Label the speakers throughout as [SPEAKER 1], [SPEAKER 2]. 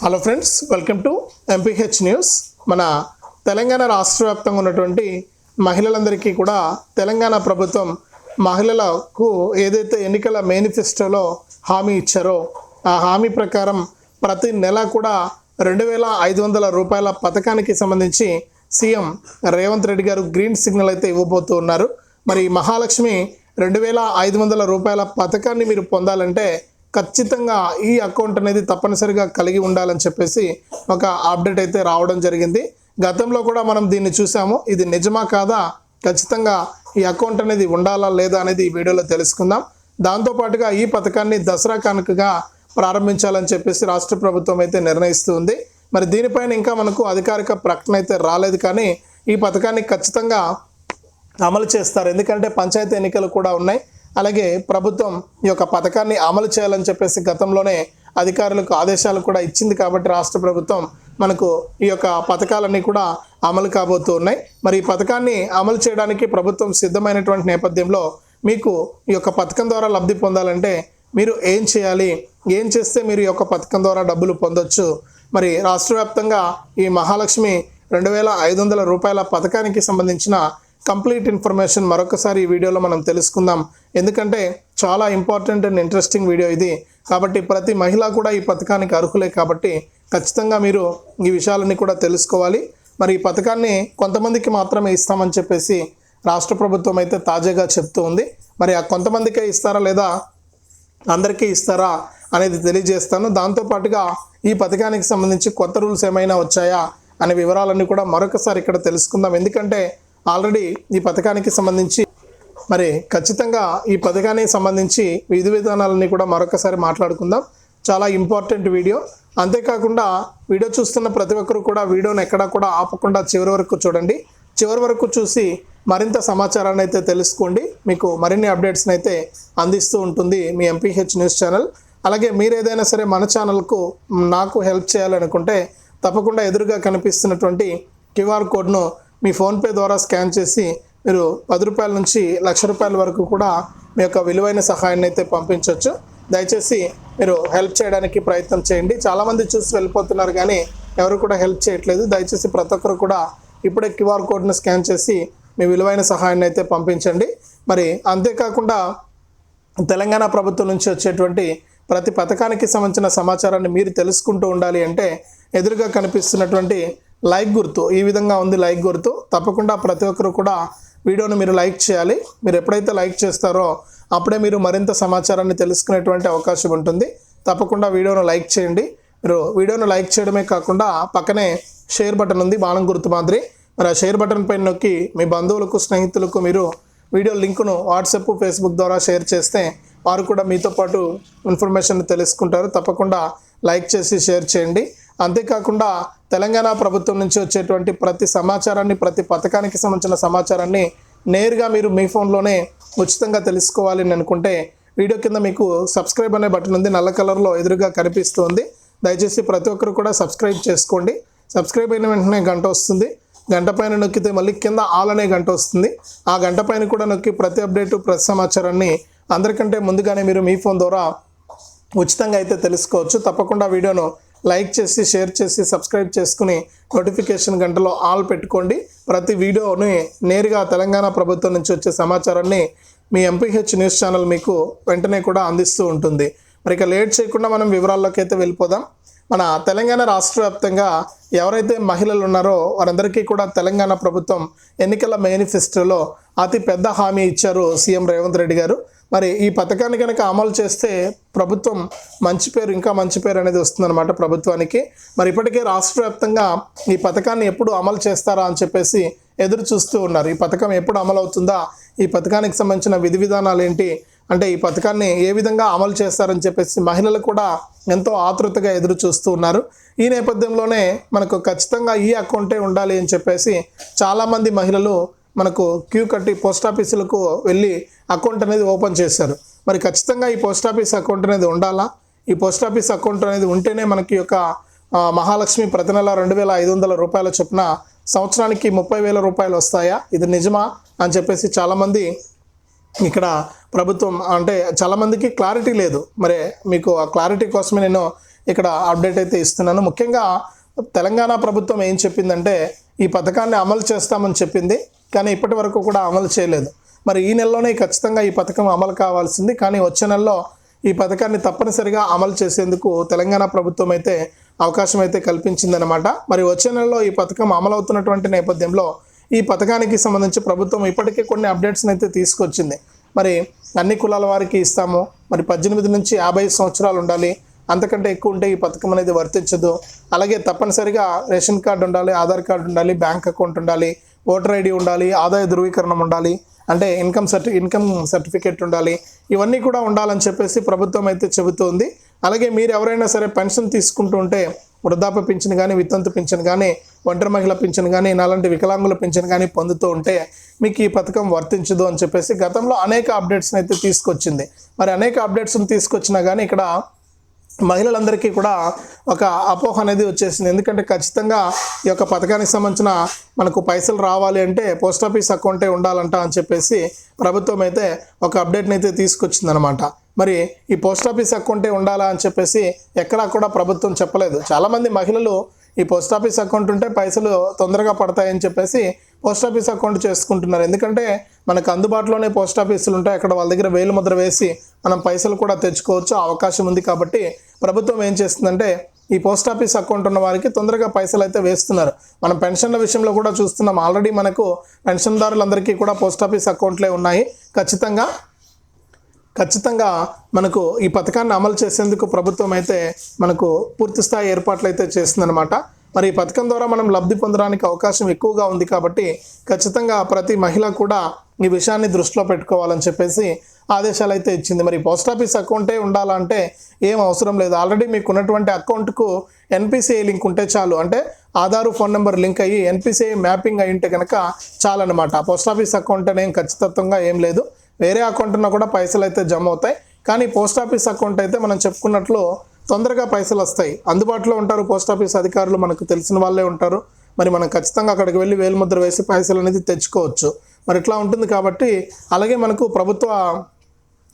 [SPEAKER 1] Hello friends welcome to MPH news మన తెలంగాణ రాష్ట్ర వ్యాప్తంగా ఉన్నటువంటి మహిళలందరికీ కూడా తెలంగాణ ప్రభుత్వం మహిళలకు ఏదైతే ఎన్నికల మేనిఫెస్టోలో హామీ ఇచ్చారో ఆ హామీ ప్రకారం ప్రతి నెల కూడా రెండు వేల ఐదు వందల రూపాయల పథకానికి సంబంధించి సీఎం రేవంత్ రెడ్డి గారు గ్రీన్ సిగ్నల్ అయితే ఇవ్వబోతూ ఉన్నారు. మరి మహాలక్ష్మి రెండు వేల ఐదు వందల రూపాయల పథకాన్ని మీరు పొందాలంటే ఖచ్చితంగా ఈ అకౌంట్ అనేది తప్పనిసరిగా కలిగి ఉండాలని చెప్పేసి ఒక అప్డేట్ అయితే రావడం జరిగింది. గతంలో కూడా మనం దీన్ని చూసాము. ఇది నిజమా కాదా? ఖచ్చితంగా ఈ అకౌంట్ అనేది ఉండాలా లేదా అనేది ఈ వీడియోలో తెలుసుకుందాం. దాంతోపాటుగా ఈ పథకాన్ని దసరా కానుకగా ప్రారంభించాలని చెప్పేసి రాష్ట్ర ప్రభుత్వం అయితే నిర్ణయిస్తుంది మరి దీనిపైన ఇంకా మనకు అధికారిక ప్రకటన అయితే రాలేదు కానీ ఈ పథకాన్ని ఖచ్చితంగా అమలు చేస్తారు. ఎందుకంటే పంచాయతీ ఎన్నికలు కూడా ఉన్నాయి. అలాగే ప్రభుత్వం ఈ యొక్క పథకాన్ని అమలు చేయాలని చెప్పేసి గతంలోనే అధికారులకు ఆదేశాలు కూడా ఇచ్చింది కాబట్టి రాష్ట్ర ప్రభుత్వం మనకు ఈ యొక్క పథకాలన్నీ కూడా అమలు కాబోతూ ఉన్నాయి. మరి ఈ పథకాన్ని అమలు చేయడానికి ప్రభుత్వం సిద్ధమైనటువంటి నేపథ్యంలో మీకు ఈ యొక్క పథకం ద్వారా లబ్ధి పొందాలంటే మీరు ఏం చేయాలి? ఏం చేస్తే మీరు ఈ యొక్క పథకం ద్వారా డబ్బులు పొందొచ్చు? మరి రాష్ట్ర వ్యాప్తంగా ఈ మహాలక్ష్మి రెండు వేల ఐదు వందల రూపాయల పథకానికి సంబంధించిన కంప్లీట్ ఇన్ఫర్మేషన్ మరొకసారి ఈ వీడియోలో మనం తెలుసుకుందాం. ఎందుకంటే చాలా ఇంపార్టెంట్ అండ్ ఇంట్రెస్టింగ్ వీడియో ఇది. కాబట్టి ప్రతి మహిళ కూడా ఈ పథకానికి అర్హులే కాబట్టి ఖచ్చితంగా మీరు ఈ విషయాలన్నీ కూడా తెలుసుకోవాలి. మరి ఈ పథకాన్ని కొంతమందికి మాత్రమే ఇస్తామని చెప్పేసి రాష్ట్ర ప్రభుత్వం అయితే తాజాగా చెప్తూ ఉంది. మరి ఆ కొంతమందికే ఇస్తారా లేదా? అందరికీ ఇస్తారా అనేది తెలియజేస్తాను. దాంతోపాటుగా ఈ పథకానికి సంబంధించి కొత్త రూల్స్ ఏమైనా వచ్చాయా అనే వివరాలన్నీ కూడా మరొకసారి ఇక్కడ తెలుసుకుందాం. ఎందుకంటే ఆల్రెడీ ఈ పథకానికి సంబంధించి మరి ఖచ్చితంగా ఈ పథకానికి సంబంధించి విధి విధానాలన్నీ కూడా మరొకసారి మాట్లాడుకుందాం. చాలా ఇంపార్టెంట్ వీడియో. అంతేకాకుండా వీడియో చూస్తున్న ప్రతి ఒక్కరు కూడా వీడియోని ఎక్కడా కూడా ఆపకుండా చివరి వరకు చూడండి. చివరి వరకు చూసి మరింత సమాచారాన్ని అయితే తెలుసుకోండి. మీకు మరిన్ని అప్డేట్స్ని అయితే అందిస్తూ ఉంటుంది మీ ఎంపీహెచ్ న్యూస్ ఛానల్. అలాగే మీరు ఏదైనా సరే మన ఛానల్కు నాకు హెల్ప్ చేయాలనుకుంటే తప్పకుండా ఎదురుగా కనిపిస్తున్నటువంటి క్యూఆర్ కోడ్ను మీ ఫోన్పే ద్వారా స్కాన్ చేసి మీరు పది రూపాయల నుంచి లక్ష రూపాయల వరకు కూడా మీ యొక్క విలువైన సహాయాన్ని అయితే పంపించవచ్చు దయచేసి మీరు హెల్ప్ చేయడానికి ప్రయత్నం చేయండి. చాలామంది చూసి వెళ్ళిపోతున్నారు కానీ ఎవరు కూడా హెల్ప్ చేయట్లేదు. దయచేసి ప్రతి ఒక్కరు కూడా ఇప్పుడే క్యూఆర్ కోడ్ను స్కాన్ చేసి మీ విలువైన సహాయాన్ని అయితే పంపించండి. మరి అంతేకాకుండా తెలంగాణ ప్రభుత్వం నుంచి వచ్చేటువంటి ప్రతి పథకానికి సంబంధించిన సమాచారాన్ని మీరు తెలుసుకుంటూ ఉండాలి అంటే ఎదురుగా కనిపిస్తున్నటువంటి లైక్ గుర్తు ఈ విధంగా ఉంది లైక్ గుర్తు. తప్పకుండా ప్రతి ఒక్కరు కూడా వీడియోను మీరు లైక్ చేయాలి. మీరు ఎప్పుడైతే లైక్ చేస్తారో అప్పుడే మీరు మరింత సమాచారాన్ని తెలుసుకునేటువంటి అవకాశం ఉంటుంది. తప్పకుండా వీడియోను లైక్ చేయండి. మీరు వీడియోను లైక్ చేయడమే కాకుండా పక్కనే షేర్ బటన్ ఉంది బాణం గుర్తు మాదిరి. మరి ఆ షేర్ బటన్ పైన నొక్కి మీ బంధువులకు స్నేహితులకు మీరు వీడియో లింకును వాట్సాప్ ఫేస్బుక్ ద్వారా షేర్ చేస్తే వారు కూడా మీతో పాటు ఇన్ఫర్మేషన్ తెలుసుకుంటారు. తప్పకుండా లైక్ చేసి షేర్ చేయండి. అంతేకాకుండా తెలంగాణ ప్రభుత్వం నుంచి వచ్చేటువంటి ప్రతి సమాచారాన్ని ప్రతి పథకానికి సంబంధించిన సమాచారాన్ని నేరుగా మీరు మీ ఫోన్లోనే ఉచితంగా తెలుసుకోవాలి అని అనుకుంటే వీడియో కింద మీకు సబ్స్క్రైబ్ అనే బటన్ ఉంది. నల్ల కలర్లో ఎదురుగా కనిపిస్తుంది. దయచేసి ప్రతి ఒక్కరు కూడా సబ్స్క్రైబ్ చేసుకోండి. సబ్స్క్రైబ్ అయిన వెంటనే గంట వస్తుంది. గంట పైన నొక్కితే మళ్ళీ కింద ఆల్ అనే గంట వస్తుంది. ఆ గంట పైన కూడా నొక్కి ప్రతి అప్డేటు ప్రతి సమాచారాన్ని అందరికంటే ముందుగానే మీరు మీ ఫోన్ ద్వారా ఉచితంగా అయితే తెలుసుకోవచ్చు. తప్పకుండా వీడియోను లైక్ చేసి షేర్ చేసి సబ్స్క్రైబ్ చేసుకుని నోటిఫికేషన్ గంటలో ఆల్ పెట్టుకోండి. ప్రతి వీడియోని నేరుగా తెలంగాణ ప్రభుత్వం నుంచి వచ్చే సమాచారాన్ని మీ ఎంపీహెచ్ న్యూస్ ఛానల్ మీకు వెంటనే కూడా అందిస్తూ ఉంటుంది. మరి ఇక లేట్ చేయకుండా మనం వివరాల్లోకి అయితే వెళ్ళిపోదాం. మన తెలంగాణ రాష్ట్ర వ్యాప్తంగా ఎవరైతే మహిళలు ఉన్నారో వారందరికీ కూడా తెలంగాణ ప్రభుత్వం ఎన్నికల మేనిఫెస్టోలో అతి పెద్ద హామీ ఇచ్చారు సీఎం రేవంత్ రెడ్డి గారు. మరి ఈ పథకాన్ని కనుక అమలు చేస్తే ప్రభుత్వం మంచి పేరు ఇంకా మంచి పేరు అనేది వస్తుందన్నమాట ప్రభుత్వానికి. మరి ఇప్పటికే రాష్ట్ర వ్యాప్తంగా ఈ పథకాన్ని ఎప్పుడు అమలు చేస్తారా అని చెప్పేసి ఎదురు చూస్తూ ఉన్నారు. ఈ పథకం ఎప్పుడు అమలు అవుతుందా? ఈ పథకానికి సంబంధించిన విధి విధానాలు ఏంటి? అంటే ఈ పథకాన్ని ఏ విధంగా అమలు చేస్తారని చెప్పేసి మహిళలు కూడా ఎంతో ఆతృతగా ఎదురు చూస్తూ ఉన్నారు. ఈ నేపథ్యంలోనే మనకు ఖచ్చితంగా ఈ అకౌంటే ఉండాలి అని చెప్పేసి చాలామంది మహిళలు మనకు క్యూ కట్టి పోస్ట్ ఆఫీసులకు వెళ్ళి అకౌంట్ అనేది ఓపెన్ చేశారు. మరి ఖచ్చితంగా ఈ పోస్ట్ ఆఫీస్ అకౌంట్ అనేది ఉండాలా? ఈ పోస్ట్ ఆఫీస్ అకౌంట్ అనేది ఉంటేనే మనకి యొక్క మహాలక్ష్మి ప్రతి నెల రెండు వేల ఐదు వందల రూపాయల చొప్పున సంవత్సరానికి ముప్పై వేల రూపాయలు వస్తాయా? ఇది నిజమా? అని చెప్పేసి చాలామంది ఇక్కడ ప్రభుత్వం అంటే చాలామందికి క్లారిటీ లేదు. మరి మీకు ఆ క్లారిటీ కోసమే నేను ఇక్కడ అప్డేట్ అయితే ఇస్తున్నాను. ముఖ్యంగా తెలంగాణ ప్రభుత్వం ఏం చెప్పిందంటే ఈ పథకాన్ని అమలు చేస్తామని చెప్పింది కానీ ఇప్పటి వరకు కూడా అమలు చేయలేదు. మరి ఈ నెలలోనే ఖచ్చితంగా ఈ పథకం అమలు కావాల్సింది కానీ వచ్చే నెలలో ఈ పథకాన్ని తప్పనిసరిగా అమలు చేసేందుకు తెలంగాణ ప్రభుత్వం అయితే అవకాశం అయితే కల్పించిందనమాట మరి వచ్చే నెలలో ఈ పథకం అమలవుతున్నటువంటి నేపథ్యంలో ఈ పథకానికి సంబంధించి ప్రభుత్వం ఇప్పటికే కొన్ని అప్డేట్స్ని అయితే తీసుకొచ్చింది. మరి అన్ని కులాల వారికి ఇస్తాము మరి పద్దెనిమిది నుంచి యాభై సంవత్సరాలు ఉండాలి అంతకంటే ఎక్కువ ఉంటే ఈ పథకం అనేది వర్తించదు. అలాగే తప్పనిసరిగా రేషన్ కార్డు ఉండాలి ఆధార్ కార్డు ఉండాలి బ్యాంక్ అకౌంట్ ఉండాలి ఓటర్ ఐడి ఉండాలి ఆదాయ ధృవీకరణం ఉండాలి అంటే ఇన్కమ్ సర్టి ఇన్కమ్ సర్టిఫికేట్ ఉండాలి ఇవన్నీ కూడా ఉండాలని చెప్పేసి ప్రభుత్వం అయితే చెబుతోంది. అలాగే మీరు ఎవరైనా సరే పెన్షన్ తీసుకుంటూ ఉంటే వృద్ధాప్య పింఛన్ కానీ వితంతు పింఛన్ కానీ ఒంటరి మహిళ పింఛన్ కానీ నాలాంటి వికలాంగుల పింఛన్ కానీ పొందుతూ ఉంటే మీకు ఈ పథకం వర్తించదు అని చెప్పేసి గతంలో అనేక అప్డేట్స్ని అయితే తీసుకొచ్చింది. మరి అనేక అప్డేట్స్ని తీసుకొచ్చినా కానీ ఇక్కడ మహిళలందరికీ కూడా ఒక అపోహ అనేది వచ్చేసింది. ఎందుకంటే ఖచ్చితంగా ఈ యొక్క పథకానికి సంబంధించిన మనకు పైసలు రావాలి అంటే పోస్ట్ ఆఫీస్ అకౌంటే ఉండాలంట అని చెప్పేసి ప్రభుత్వం అయితే ఒక అప్డేట్ని అయితే తీసుకొచ్చిందనమాట మరి ఈ పోస్ట్ ఆఫీస్ అకౌంటే ఉండాలా అని చెప్పేసి ఎక్కడా కూడా ప్రభుత్వం చెప్పలేదు. చాలామంది మహిళలు ఈ పోస్ట్ ఆఫీస్ అకౌంట్ ఉంటే పైసలు తొందరగా పడతాయని చెప్పేసి పోస్ట్ ఆఫీస్ అకౌంట్ చేసుకుంటున్నారు. ఎందుకంటే మనకు అందుబాటులోనే పోస్ట్ ఆఫీసులు ఉంటాయి. అక్కడ వాళ్ళ దగ్గర వేలు ముద్ర వేసి మనం పైసలు కూడా తెచ్చుకోవచ్చు. అవకాశం ఉంది కాబట్టి ప్రభుత్వం ఏం చేస్తుందంటే ఈ పోస్ట్ ఆఫీస్ అకౌంట్ ఉన్న వారికి తొందరగా పైసలు అయితే వేస్తున్నారు. మనం పెన్షన్ల విషయంలో కూడా చూస్తున్నాం. ఆల్రెడీ మనకు పెన్షన్దారులందరికీ కూడా పోస్ట్ ఆఫీస్ అకౌంట్లే ఉన్నాయి. ఖచ్చితంగా ఖచ్చితంగా మనకు ఈ పథకాన్ని అమలు చేసేందుకు ప్రభుత్వం అయితే మనకు పూర్తిస్థాయి ఏర్పాట్లు అయితే చేస్తుందన్నమాట. మరి ఈ పథకం ద్వారా మనం లబ్ధి పొందడానికి అవకాశం ఎక్కువగా ఉంది కాబట్టి ఖచ్చితంగా ప్రతి మహిళ కూడా ఈ విషయాన్ని దృష్టిలో పెట్టుకోవాలని చెప్పేసి ఆదేశాలు అయితే ఇచ్చింది. మరి పోస్ట్ ఆఫీస్ అకౌంటే ఉండాలంటే ఏం అవసరం లేదు. ఆల్రెడీ మీకు ఉన్నటువంటి అకౌంట్కు ఎన్పిసిఐ లింక్ ఉంటే చాలు. అంటే ఆధారు ఫోన్ నెంబర్ లింక్ అయ్యి ఎన్పిసిఐ మ్యాపింగ్ అయి ఉంటే కనుక చాలన్నమాట పోస్ట్ ఆఫీస్ అకౌంట్ అనేం ఖచ్చితత్వంగా ఏం లేదు. వేరే అకౌంట్ ఉన్నా కూడా పైసలు అయితే జమ అవుతాయి కానీ పోస్ట్ ఆఫీస్ అకౌంట్ అయితే మనం చెప్పుకున్నట్లు తొందరగా పైసలు వస్తాయి. అందుబాటులో ఉంటారు. పోస్ట్ ఆఫీస్ అధికారులు మనకు తెలిసిన వాళ్ళే ఉంటారు. మరి మనం ఖచ్చితంగా అక్కడికి వెళ్ళి వేలుముద్ర వేసి పైసలు అనేది తెచ్చుకోవచ్చు. మరి ఇట్లా ఉంటుంది కాబట్టి అలాగే మనకు ప్రభుత్వ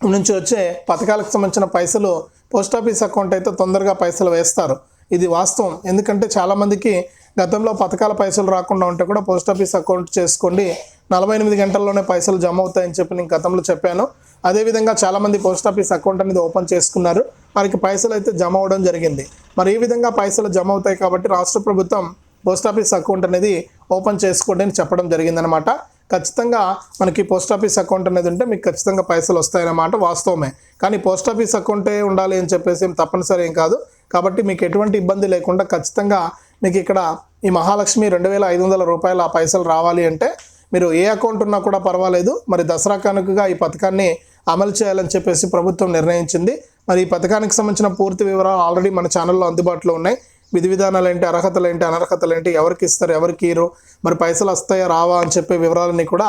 [SPEAKER 1] నుంచి వచ్చే పథకాలకు సంబంధించిన పైసలు పోస్ట్ ఆఫీస్ అకౌంట్ అయితే తొందరగా పైసలు వేస్తారు. ఇది వాస్తవం. ఎందుకంటే చాలామందికి గతంలో పథకాల పైసలు రాకుండా ఉంటే కూడా పోస్ట్ ఆఫీస్ అకౌంట్ చేసుకోండి. నలభై ఎనిమిది గంటల్లోనే పైసలు జమ అవుతాయని చెప్పి నేను గతంలో చెప్పాను. అదేవిధంగా చాలామంది పోస్ట్ ఆఫీస్ అకౌంట్ అనేది ఓపెన్ చేసుకున్నారు. వారికి పైసలు అయితే జమ అవడం జరిగింది. మరి ఈ విధంగా పైసలు జమ అవుతాయి కాబట్టి రాష్ట్ర ప్రభుత్వం పోస్ట్ ఆఫీస్ అకౌంట్ అనేది ఓపెన్ చేసుకోండి అని చెప్పడం జరిగిందనమాట ఖచ్చితంగా మనకి పోస్ట్ ఆఫీస్ అకౌంట్ అనేది ఉంటే మీకు ఖచ్చితంగా పైసలు వస్తాయన్నమాట వాస్తవమే. కానీ పోస్ట్ ఆఫీస్ అకౌంటే ఉండాలి అని చెప్పేసి తప్పనిసరి ఏం కాదు. కాబట్టి మీకు ఎటువంటి ఇబ్బంది లేకుండా ఖచ్చితంగా మీకు ఇక్కడ ఈ మహాలక్ష్మి రెండు వేల ఐదు వందల రూపాయల ఆ పైసలు రావాలి అంటే మీరు ఏ అకౌంట్ ఉన్నా కూడా పర్వాలేదు. మరి దసరా కానుకగా ఈ పథకాన్ని అమలు చేయాలని చెప్పేసి ప్రభుత్వం నిర్ణయించింది. మరి ఈ పథకానికి సంబంధించిన పూర్తి వివరాలు ఆల్రెడీ మన ఛానల్లో అందుబాటులో ఉన్నాయి. విధి విధానాలు ఏంటి అర్హతలు ఏంటి అనర్హతలు ఏంటి ఎవరికి ఇస్తారు ఎవరికి ఇరు మరి పైసలు వస్తాయా రావా అని చెప్పే వివరాలన్నీ కూడా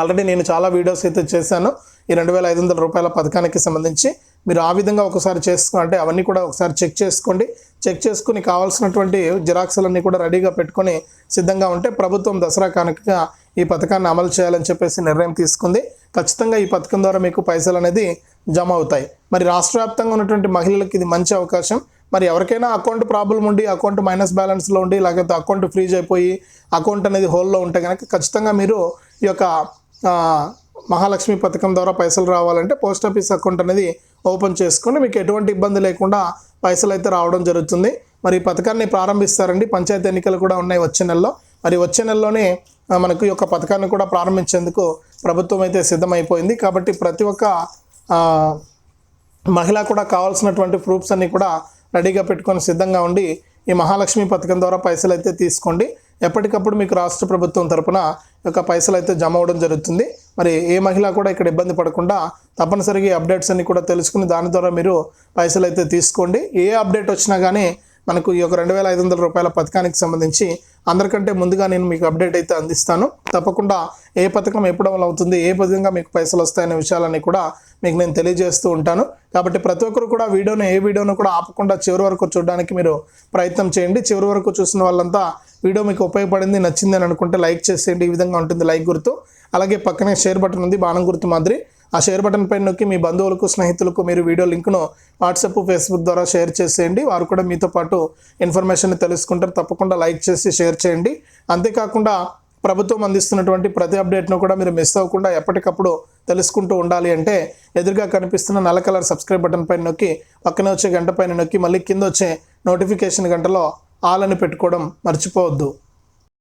[SPEAKER 1] ఆల్రెడీ నేను చాలా వీడియోస్ అయితే చేశాను. ఈ రెండు వేల ఐదు వందల రూపాయల పథకానికి సంబంధించి మీరు ఆ విధంగా ఒకసారి చేసుకో అంటే అవన్నీ కూడా ఒకసారి చెక్ చేసుకోండి. చెక్ చేసుకుని కావాల్సినటువంటి జిరాక్స్లన్నీ కూడా రెడీగా పెట్టుకొని సిద్ధంగా ఉంటే ప్రభుత్వం దసరా కానుకగా ఈ పథకాన్ని అమలు చేయాలని చెప్పేసి నిర్ణయం తీసుకుంది. ఖచ్చితంగా ఈ పథకం ద్వారా మీకు పైసలు అనేది జమ అవుతాయి. మరి రాష్ట్ర వ్యాప్తంగా ఉన్నటువంటి మహిళలకు ఇది మంచి అవకాశం. మరి ఎవరికైనా అకౌంట్ ప్రాబ్లం ఉండి అకౌంట్ మైనస్ బ్యాలెన్స్లో ఉండి లేకపోతే అకౌంట్ ఫ్రీజ్ అయిపోయి అకౌంట్ అనేది హోల్లో ఉంటే కనుక ఖచ్చితంగా మీరు ఈ యొక్క మహాలక్ష్మి పథకం ద్వారా పైసలు రావాలంటే పోస్ట్ ఆఫీస్ అకౌంట్ అనేది ఓపెన్ చేసుకొని మీకు ఎటువంటి ఇబ్బంది లేకుండా పైసలు అయితే రావడం జరుగుతుంది. మరి ఈ పథకాన్ని ప్రారంభిస్తారండి. పంచాయతీ ఎన్నికలు కూడా ఉన్నాయి వచ్చే నెలలో. మరి వచ్చే నెలలోనే మనకు ఈ యొక్క పథకాన్ని కూడా ప్రారంభించేందుకు ప్రభుత్వం అయితే సిద్ధమైపోయింది. కాబట్టి ప్రతి ఒక్క మహిళ కూడా కావాల్సినటువంటి ప్రూఫ్స్ అన్నీ కూడా రెడీగా పెట్టుకొని సిద్ధంగా ఉండి ఈ మహాలక్ష్మి పథకం ద్వారా పైసలు అయితే తీసుకోండి. ఎప్పటికప్పుడు మీకు రాష్ట్ర ప్రభుత్వం తరపున ఈ యొక్క పైసలు అయితే జమ అవ్వడం జరుగుతుంది. మరి ఏ మహిళ కూడా ఇక్కడ ఇబ్బంది పడకుండా తప్పనిసరిగా ఈ అప్డేట్స్ అన్ని కూడా తెలుసుకుని దాని ద్వారా మీరు పైసలు అయితే తీసుకోండి. ఏ అప్డేట్ వచ్చినా కానీ మనకు ఈ యొక్క రెండు వేల ఐదు వందల రూపాయల పథకానికి సంబంధించి అందరికంటే ముందుగా నేను మీకు అప్డేట్ అయితే అందిస్తాను. తప్పకుండా ఏ పథకం ఎప్పుడు అమలు అవుతుంది ఏ విధంగా మీకు పైసలు వస్తాయనే విషయాలన్నీ కూడా మీకు నేను తెలియజేస్తూ ఉంటాను. కాబట్టి ప్రతి ఒక్కరు కూడా వీడియోను ఏ వీడియోను కూడా ఆపకుండా చివరి వరకు చూడడానికి మీరు ప్రయత్నం చేయండి. చివరి వరకు చూసిన వాళ్ళంతా వీడియో మీకు ఉపయోగపడింది నచ్చింది అని అనుకుంటే లైక్ చేసేయండి. ఈ విధంగా ఉంటుంది లైక్ గుర్తు. అలాగే పక్కనే షేర్ బటన్ ఉంది బాణం గుర్తు మాదిరి. ఆ షేర్ బటన్ పైన నొక్కి మీ బంధువులకు స్నేహితులకు మీరు వీడియో లింక్ను వాట్సాప్ ఫేస్బుక్ ద్వారా షేర్ చేసేయండి. వారు కూడా మీతో పాటు ఇన్ఫర్మేషన్ తెలుసుకుంటారు. తప్పకుండా లైక్ చేసి షేర్ చేయండి. అంతేకాకుండా ప్రభుత్వం అందిస్తున్నటువంటి ప్రతి అప్డేట్ను కూడా మీరు మిస్ అవ్వకుండా ఎప్పటికప్పుడు తెలుసుకుంటూ ఉండాలి అంటే ఎదురుగా కనిపిస్తున్న నల్ల కలర్ సబ్స్క్రైబ్ బటన్ పైన నొక్కి పక్కన వచ్చే గంట పైన నొక్కి మళ్ళీ కింద వచ్చే నోటిఫికేషన్ గంటలో ఆల్ అని పెట్టుకోవడం మర్చిపోవద్దు.